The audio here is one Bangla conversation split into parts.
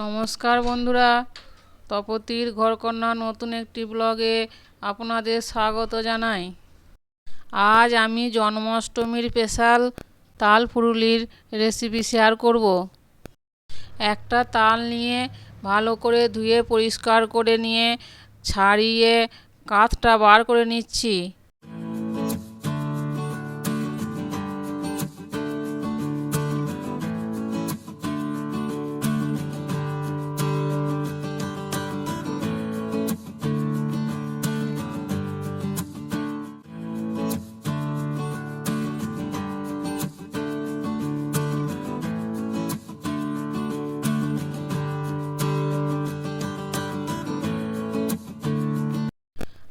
নমস্কার বন্ধুরা, তপতির ঘরকন্যা নতুন একটি ব্লগে আপনাদের স্বাগত জানাই। আজ আমি জন্মাষ্টমীর স্পেশাল তাল ফুরুলির রেসিপি শেয়ার করব। একটা তাল নিয়ে ভালো করে ধুয়ে পরিষ্কার করে নিয়ে, ছাড়িয়ে কাঁধটা বার করে নিচ্ছি।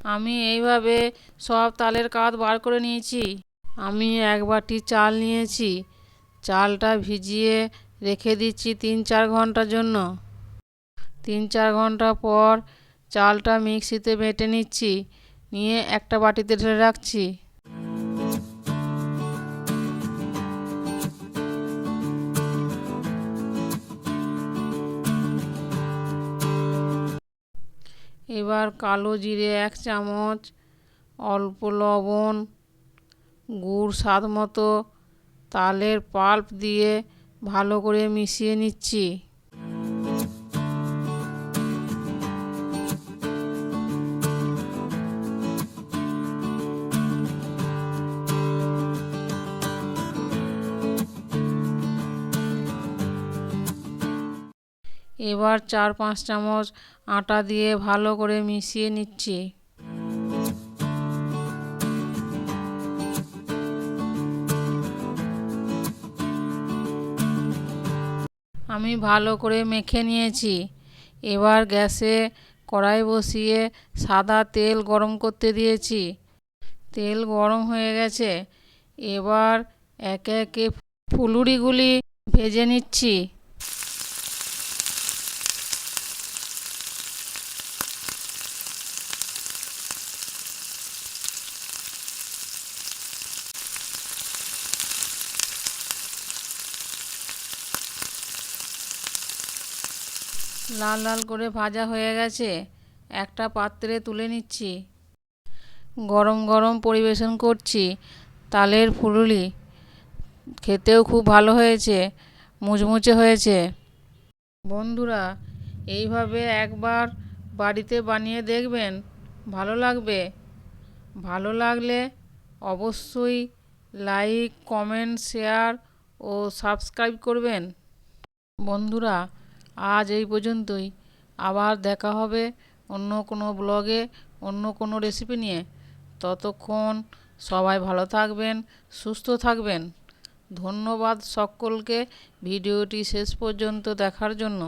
আমি এইভাবে সব তালের কাঁধ বার করে নিয়েছি। আমি এক বাটি চাল নিয়েছি। চালটা ভিজিয়ে রেখে দিচ্ছি তিন চার ঘণ্টার জন্য। তিন চার ঘণ্টা পর চালটা মিক্সিতে বেটে নিচ্ছি। নিয়ে একটা বাটিতে ঢেলে রাখছি। এবার কালো জিরে এক চামচ, অল্প লবণ, গুড় স্বাদ মতো, তালের পাল্প দিয়ে ভালো করে মিশিয়ে নিচ্ছি। এবার চার পাঁচ চামচ আটা দিয়ে ভালো করে মিশিয়ে নিচ্ছি। আমি ভালো করে মেখে নিয়েছি। এবার গ্যাসে কড়াই বসিয়ে সাদা তেল গরম করতে দিয়েছি। তেল গরম হয়ে গেছে। এবার একে একে ফুলুরিগুলি ভেজে নিচ্ছি। লাল লাল করে ভাজা হয়ে গেছে। একটা পাত্রে তুলে নিচ্ছি। গরম গরম পরিবেশন করছি। তালের ফুলুলি। খেতেও খুব ভালো হয়েছে। মুচমুচে হয়েছে। বন্ধুরা, এইভাবে একবার বাড়িতে বানিয়ে দেখবেন, ভালো লাগবে। ভালো লাগলে অবশ্যই লাইক, কমেন্ট, শেয়ার ও সাবস্ক্রাইব করবেন। বন্ধুরা আজ এই পর্যন্তই। আবার দেখা হবে অন্য কোনো ব্লগে, অন্য কোনো রেসিপি নিয়ে। ততক্ষণ সবাই ভালো থাকবেন, সুস্থ থাকবেন। ধন্যবাদ সকলকে ভিডিওটি শেষ পর্যন্ত দেখার জন্য।